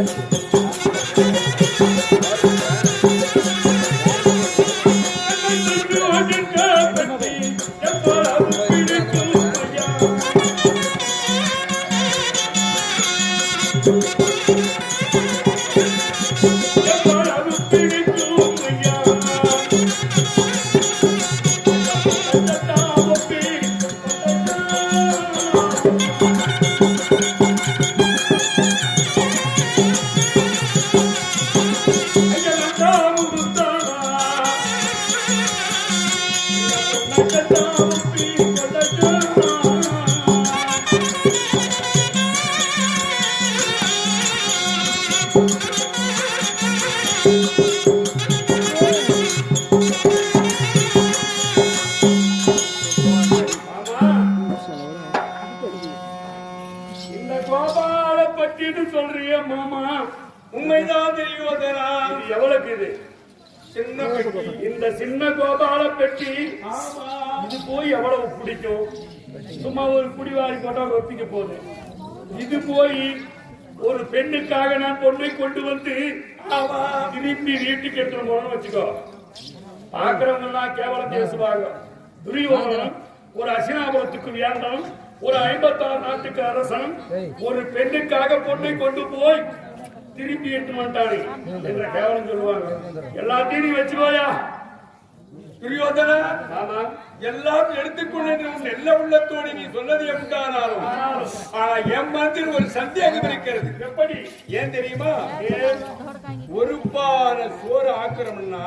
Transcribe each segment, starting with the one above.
இந்த கோபால பட்டின்னு சொல்றிய மாமா. உண்மைதான் தெரியும் இது எவ்வளவுக்கு இது? சின்ன இந்த சின்ன கோபால பெட்டி இது போய் எவ்வளவு பிடிக்கும்? சும்மா ஒரு குடிவாரி போட்டா ஒப்பிக்க போகுது. இது போய் ஒரு பெண்ணுக்காக நான் பொண்ணை கொண்டு வந்து திரும்பி வீட்டுக்கு எடுத்துட்டு போனோம்னு வச்சுக்கோ. பாக்குறவங்க எல்லாம் கேவலம் பேசுவாங்க. துரியோதனன் ஒரு அசினாபுரத்துக்கு வேண்டாம் ஒரு ஐம்பத்தாறு நாட்டுக்கு அரசன் ஒரு பெண்ணுக்காக பொண்ணை கொண்டு போய் திரும்பி எடுத்து வந்துட்டானே என்ற கேவலம் சொல்லுவாங்க. எல்லாத்தையும் நீ வச்சுக்கோயா துரியோதனா எல்லாம் எடுத்துக்கொண்டு நல்ல உள்ளத்தோடு நீ சொன்னது எவ்வாறாலும் ஆனா என் மனதில் ஒரு சந்தேகம் இருக்கிறது. எப்படி? ஏன் தெரியுமா? ஒரு பானை சோறு ஆக்குறோம்னா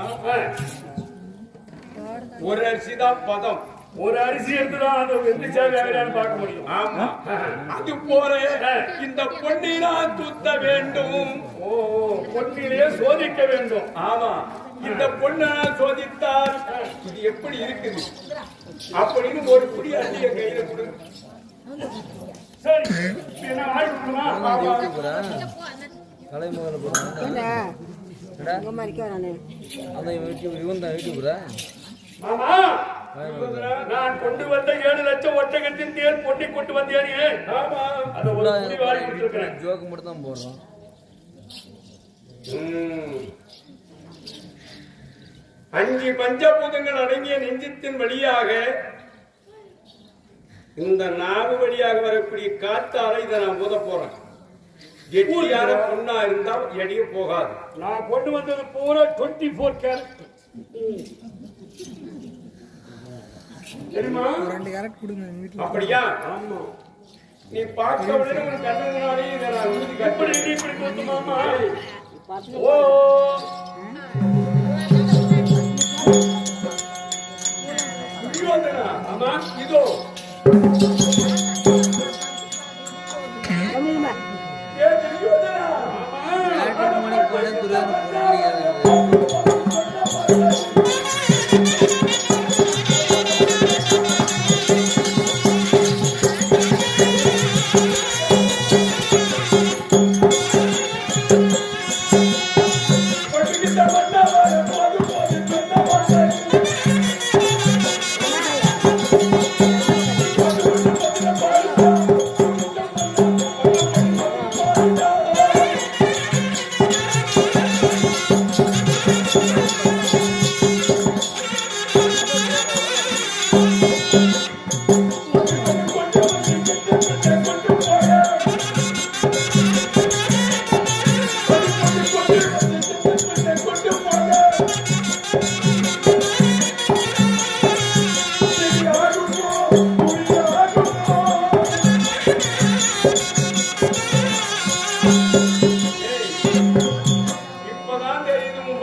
ஒரு அரிசி தான் பதம். ஒரு அரிசி எடுத்துதான் அந்த வேலையான்னு பார்க்க முடியும்? ஆமா. அது போல இந்த நான் தூத்த வேண்டும். ஓ ஓ, பொன்னிலே சோதிக்க வேண்டும். ஆமா. இந்த பொண்ணை சோதித்தால் இது எப்படி இருக்குது? அப்படின்னு ஒரு குடி என் கையில கொடு. சரி. என்ன யூடியூப் இவன் தான் யூடியூபரா மாமா நான் கொண்டு வந்த ஏழு லட்சம் ஒட்டகத்தின் தேர் பொட்டி கொண்டு வந்தேனே. ஆமா. அதை ஒரு குடி வாங்கி கொடுத்துருக்கிறேன். ஜோக்கு மட்டும் தான் போடுறான் ம். அஞ்சு பஞ்சபூதங்கள் அடங்கிய நெஞ்சத்தின் வழியாக இந்த நாவு வழியாக வரக்கூடிய காத்தால இதை நான் ஊத போறேன். கெட்டியான பொண்ணா இருந்தா எடைய போகாது. நான் கொண்டு வந்தது பூரா டுவெண்ட்டி ஃபோர் கேரட் தெரியுமா? ரெண்டு கேரட் கொடுங்க எங்க வீட்டுல அப்படியா? ஆமா. நீ பார்க்க உடனே உன் கண்ணனாலே இதை நான் இப்படி கொடுத்து மாமா. ஓ. துரியோதனா, ஆமா இதோ.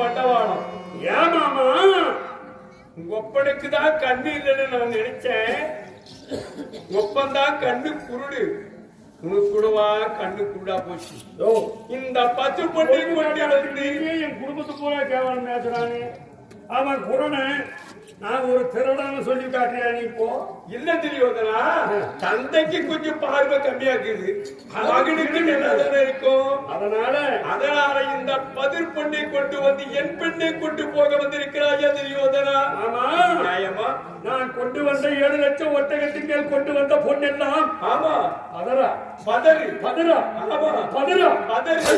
பட்டவாளம். ஏன் மாமா ஒப்பனுக்கு தான் கண்ணு இல்லைன்னு நான் நினைச்சேன். ஒப்பந்தான் கண்ணு குருடு. உனக்கு கூடவா கண்ணு குருடா போச்சு. இந்த பத்து பொண்ணு என் குடும்பத்து பூரா கேவலம் பேசுறானே. அவன் குரணை நான் ஒரு திருடன்னு சொல்லி காட்டுறியா நீ இப்போ? இல்ல தெரியுதனா தந்தைக்கு கொஞ்சம் பார்வை கம்மியா இருக்குது. மகனுக்கு நல்லா தானே இருக்கும். அதனால அதனால இந்த பதிர் பெண்ணை கொண்டு வந்து என் பெண்ணை கொண்டு போக வந்திருக்கிறாய் துரியோதனா ஆமா. நியாயமா? நான் கொண்டு வந்த ஏழு லட்சம் ஒட்டகத்தின் மேல் கொண்டு வந்த பொண்ணெல்லாம் ஆமா. அதரா பதறு. பதரா ஆமா. பதரா பதறு.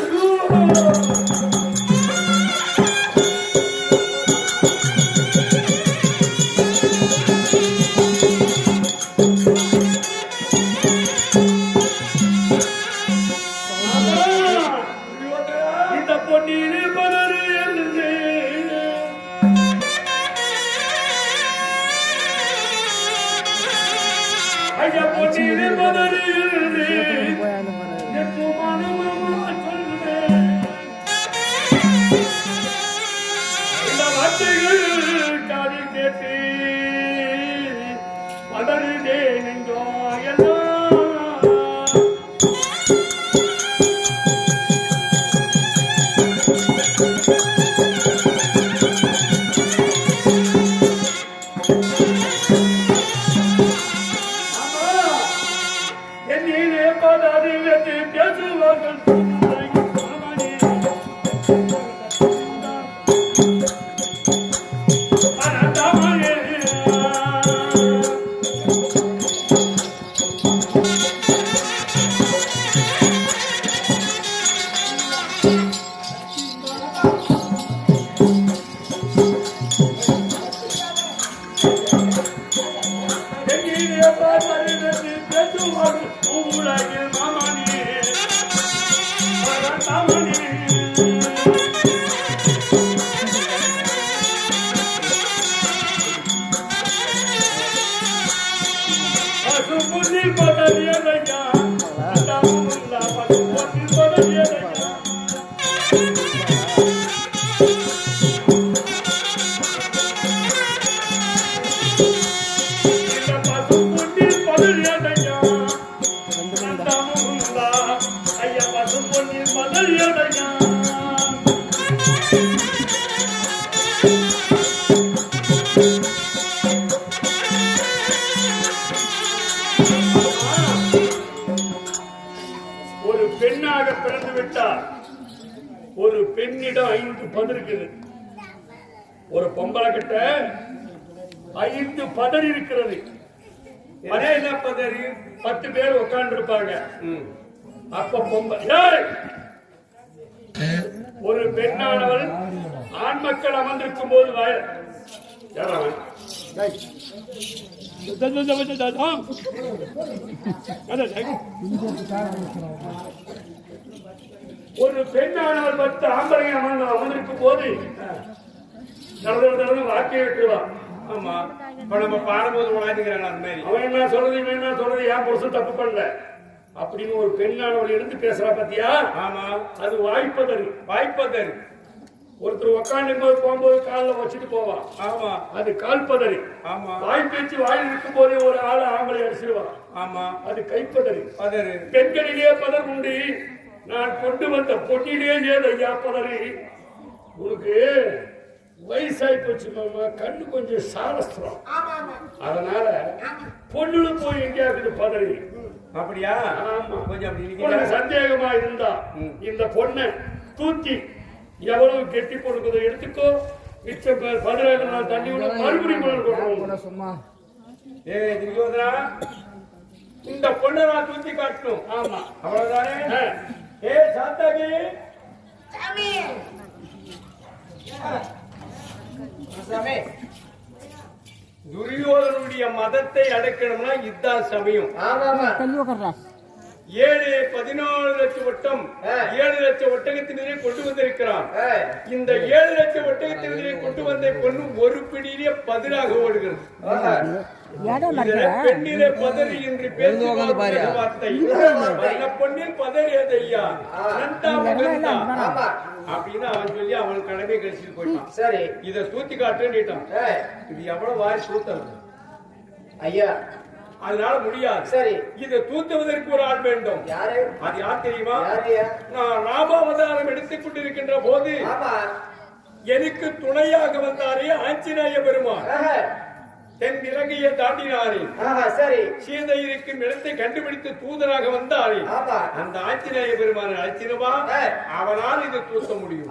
பெண்ணிடம் ஐந்து பதர் இருக்குது ஒரு பொம்பளை கிட்ட ஐந்து பதர் இருக்கிறது. அதே என்ன பதறு? பத்து பேர் உட்கார்ந்து இருப்பாங்க. அப்ப பொம்பளை! ஒரு பெண்ணானவள் ஆண் மக்கள் அமர்ந்திருக்கும் போது வாய யார் அவன்? டேய். ஆம். அதான், டேய். ஒரு பெண்ணானவள் பத்து ஆம்பளை அமர்ந்து அமர்ந்திருக்கும் போது நடந்து நடந்து வாக்கிய விட்டுருவான் ஆமா. இப்ப நம்ம பாடும்போது உணாந்துக்கிறாங்க அந்த மாதிரி. அவன் என்ன சொல்றது இவன் என்ன சொல்றது என் புருஷன் தப்பு பண்ணல. அப்படின்னு ஒரு பெண்ணானவள் எடுத்து பேசுறா பாத்தியா? ஆமா. அது வாய்ப்பதறி வாய்ப்பதறு ஒருத்தர் உட்காந்து போது போகும்போது காலில் வச்சுட்டு போவான் ஆமா. அது கால்பதறி ஆமா. வாய் பேச்சு வாயில் இருக்கும் போதே ஒரு ஆள் ஆம்பளை அடிச்சிருவான் ஆமா. அது கைப்பதறி பதறு. பெண்களிலே பதர் உண்டு. நான் கொண்டு வந்த பொன்னிலே ஏது ஐயா பதறி உனக்கு வயசாகி போச்சு மாமா கண்ணு கொஞ்சம் சாரஸ்திரம். அதனால பொண்ணுல போய் எங்கேயாவது பதறி அப்படியா? ஆமா. கொஞ்சம். சந்தேகமா இருந்தா. இந்த பொண்ணை தூக்கி எவ்வளவு கெட்டி கொடுக்குதோ எடுத்துக்கோ. மிச்சம் பேர் பதினாறு தண்ணி விட மறுபடியும் சும்மா. ஏய் துரியோதனா இந்த பொண்ணை நான் தூக்கி காட்டணும். ஆமா. அவ்வளவுதானே? ஏ சாத்தாகி துரியோதனுடைய மதத்தை அடக்கணும்னா இதுதான் சமயம். உட்கார்றா ஏழு பதினாலு லட்சம் வட்டம் ஏழு லட்சம் ஒட்டகத்தினரை கொண்டு வந்திருக்கிறான். இந்த ஏழு லட்சம் ஒட்டகத்தினரை கொண்டு வந்த பொண்ணு ஒரு பிடியிலே பதிலாக ஓடுகிறது. பெண்ணிலே பதறி என்று பேசி உட்கார்ந்து பாரியா? வார்த்தை பொண்ணில் பதறியது ஐயா. அப்படின்னு அவன் சொல்லி அவன் கடமை கழிச்சுட்டு போயிட்டான். சரி. இத தூத்தி இது எவ்வளவு வாய் தூத்தம் ஐயா அதனால முடியாது. சரி. இதை தூத்துவதற்கு ஒரு ஆள் வேண்டும். யாரு? அது யார் தெரியுமா? நான் ராமாவதாரம் எடுத்துக் கொண்டிருக்கின்ற போது எனக்கு துணையாக வந்தாரே ஆஞ்சநேய பெருமான். தென் இலங்கையை தாண்டினாரே. சரி. சீதை இருக்கும் இடத்தை கண்டுபிடித்து தூதராக வந்தாரே. அந்த ஆஞ்சநேய பெருமான அழைச்சிருவா. அவனால் இது தூக்க முடியும்.